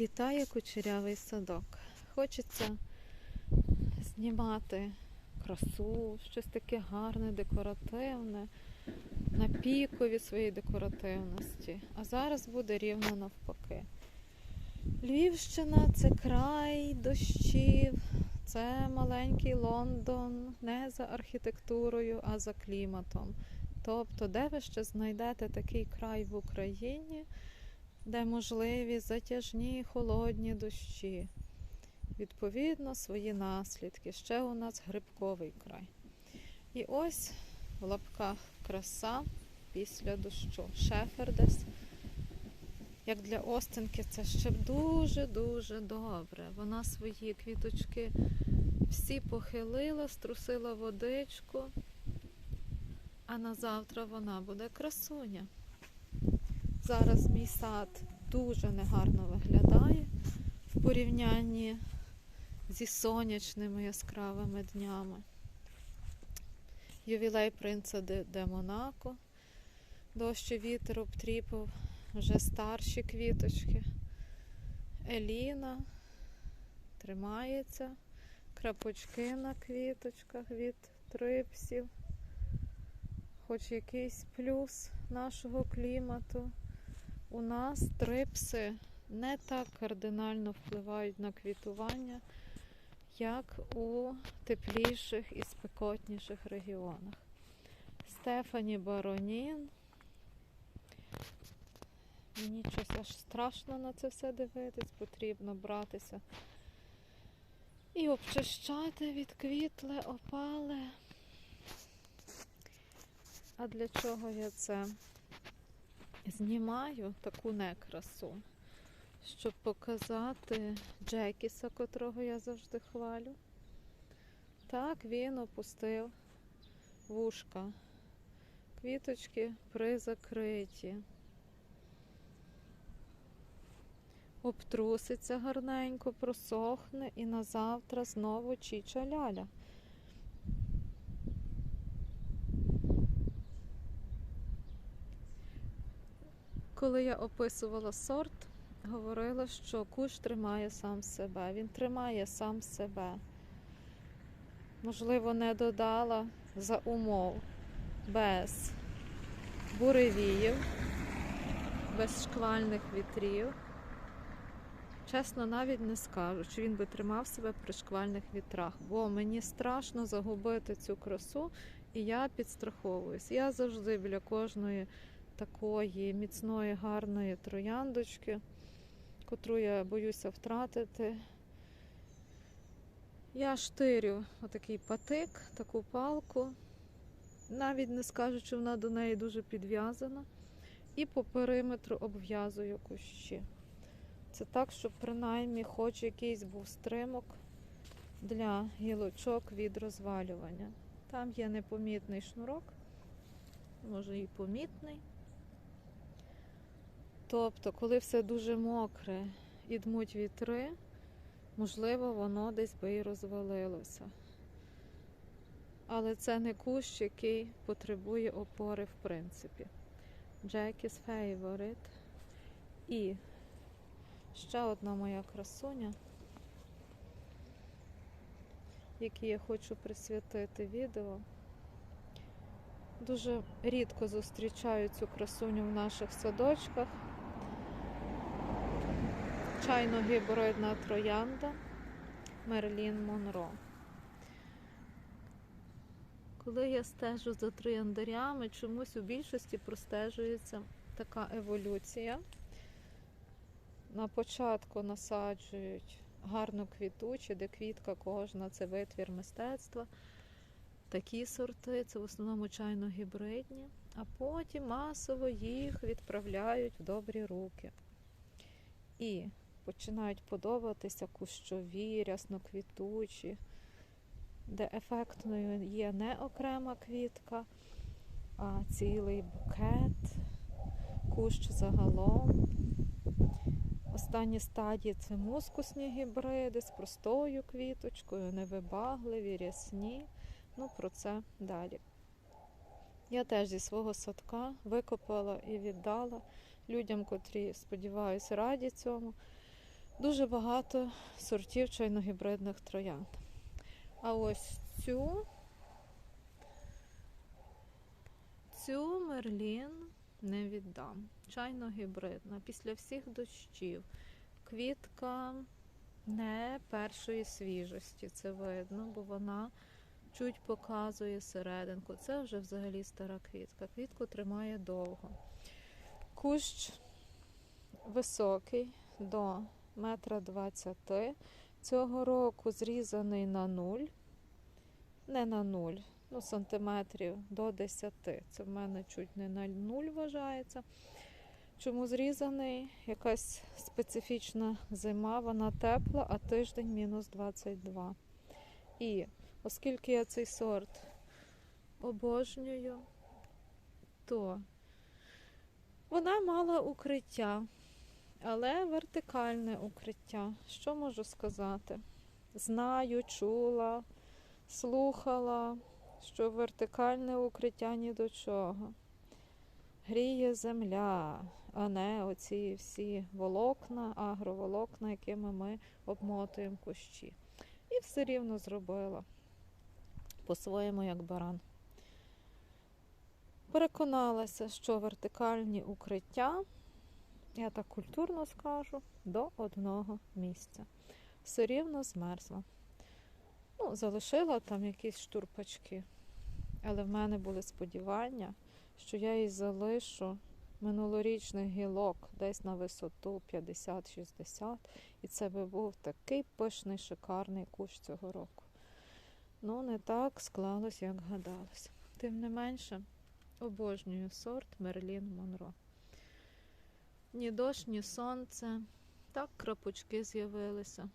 Вітає кучерявий садок. Хочеться знімати красу, щось таке гарне, декоративне, на пікові своєї декоративності. А зараз буде рівно навпаки. Львівщина це край дощів, це маленький Лондон не за архітектурою, а за кліматом. Тобто, де ви ще знайдете такий край в Україні, де можливі затяжні холодні дощі. Відповідно, свої наслідки. Ще у нас грибковий край. І ось в лапках краса після дощу. Шефердес. Як для Остинки, це ще дуже-дуже добре. Вона свої квіточки всі похилила, струсила водичку, а на завтра вона буде красуня. Зараз мій сад дуже негарно виглядає в порівнянні зі сонячними яскравими днями. Ювілей принца де, Монако. Дощ і вітер обтріпав вже старші квіточки. Еліна тримається, крапочки на квіточках від трипсів. Хоч якийсь плюс нашого клімату. У нас трипси не так кардинально впливають на квітування, як у тепліших і спекотніших регіонах. Стефані Баронін. Мені щось аж страшно на це все дивитись, потрібно братися і обчищати відквітле, опале. А для чого я це знімаю таку некрасу? Щоб показати Джекіса, котрого я завжди хвалю. Так він опустив вушка. Квіточки призакриті. Обтруситься гарненько, просохне і на завтра знову чіча ляля. Коли я описувала сорт, говорила, що кущ тримає сам себе. Він тримає сам себе. Можливо, не додала за умов без буревіїв, без шквальних вітрів. Чесно, навіть не скажу, чи він би тримав себе при шквальних вітрах, бо мені страшно загубити цю красу, і я підстраховуюсь. Я завжди біля кожної такої міцної, гарної трояндочки, котру я боюся втратити. Я штирю отакий патик, таку палку. Навіть не скажу, чи вона до неї дуже підв'язана. І по периметру обв'язую кущі. Це так, щоб принаймні хоч якийсь був стримок для гілочок від розвалювання. Там є непомітний шнурок, може і помітний. Тобто, коли все дуже мокре і дмуть вітри, можливо, воно десь би і розвалилося. Але це не кущ, який потребує опори в принципі. Jackie's Favorite. І ще одна моя красуня, якій я хочу присвятити відео. Дуже рідко зустрічаю цю красуню в наших садочках. Чайно-гібридна троянда Мерлін Монро. Коли я стежу за трояндарями, чомусь у більшості простежується така еволюція. На початку насаджують гарно квітучі, де квітка кожна це витвір мистецтва. Такі сорти, це в основному чайно-гібридні, а потім масово їх відправляють в добрі руки. І починають подобатися кущові, рясноквітучі, де ефектною є не окрема квітка, а цілий букет, кущ загалом. Останні стадії це мускусні гібриди з простою квіточкою, невибагливі, рясні. Ну, про це далі. Я теж зі свого садка викопала і віддала людям, котрі, сподіваюся, раді цьому. Дуже багато сортів чайно-гібридних троянд. А ось цю, цю мерлін не віддам. Чайно-гібридна. Після всіх дощів. Квітка не першої свіжості, це видно, бо вона чуть показує серединку. Це вже взагалі стара квітка. Квітку тримає довго. Кущ високий до метра двадцяти. Цього року зрізаний на нуль. Не на нуль, ну сантиметрів до 10. Це в мене чуть не на нуль вважається. Чому зрізаний? Якась специфічна зима, вона тепла, а тиждень мінус 22. І оскільки я цей сорт обожнюю, то вона мала укриття, але вертикальне укриття. Що можу сказати? Знаю, чула, слухала, що вертикальне укриття ні до чого. Гріє земля, а не оці всі волокна, агроволокна, якими ми обмотуємо кущі. І все рівно зробила по-своєму, як баран. Переконалася, що вертикальні укриття, я так культурно скажу, до одного місця. Все рівно змерзла. Ну, залишила там якісь штурпачки, але в мене були сподівання, що я їй залишу минулорічних гілок десь на висоту 50-60, і це би був такий пишний, шикарний кущ цього року. Ну, не так склалось, як гадалось. Тим не менше, обожнюю сорт Мерлін Монро. Ні дощ, ні сонце. Так крапочки з'явилися.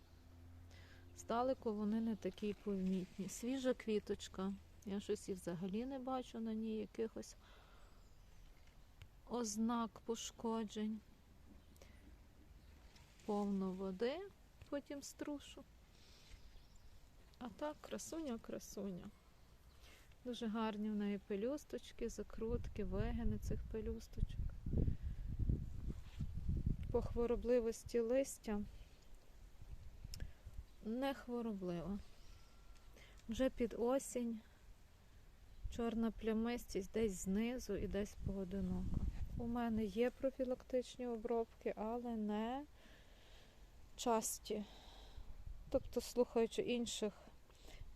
Здалеку вони не такі помітні. Свіжа квіточка. Я щось і взагалі не бачу на ній якихось ознак пошкоджень. Повно води, потім струшу. А так, красуня, красуня. Дуже гарні в неї пелюсточки, закрутки, вигини цих пелюсточок. По хворобливості листя не хвороблива. Вже під осінь чорна плямистість десь знизу і десь поодиноко. У мене є профілактичні обробки, але не часті. Тобто, слухаючи інших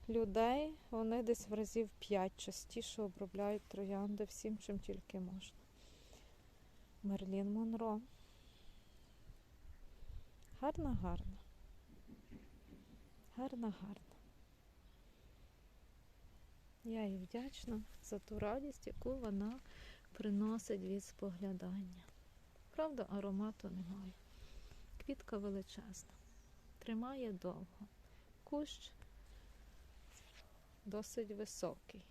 людей, вони десь в разів 5 частіше обробляють троянди всім, чим тільки можна. Мерлін Монро. Гарна, гарна. Гарна, гарна. Я їй вдячна за ту радість, яку вона приносить від споглядання. Правда, аромату немає. Квітка величезна, тримає довго. Кущ досить високий,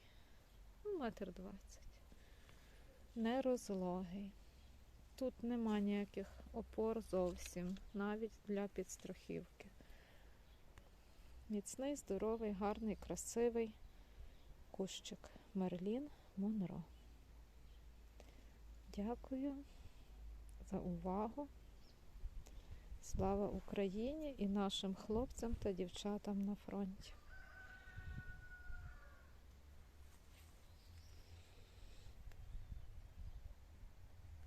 ну, метр двадцять. Не розлогий. Тут нема ніяких опор зовсім, навіть для підстрахівки. Міцний, здоровий, гарний, красивий кущик Мерлін Монро. Дякую за увагу. Слава Україні і нашим хлопцям та дівчатам на фронті.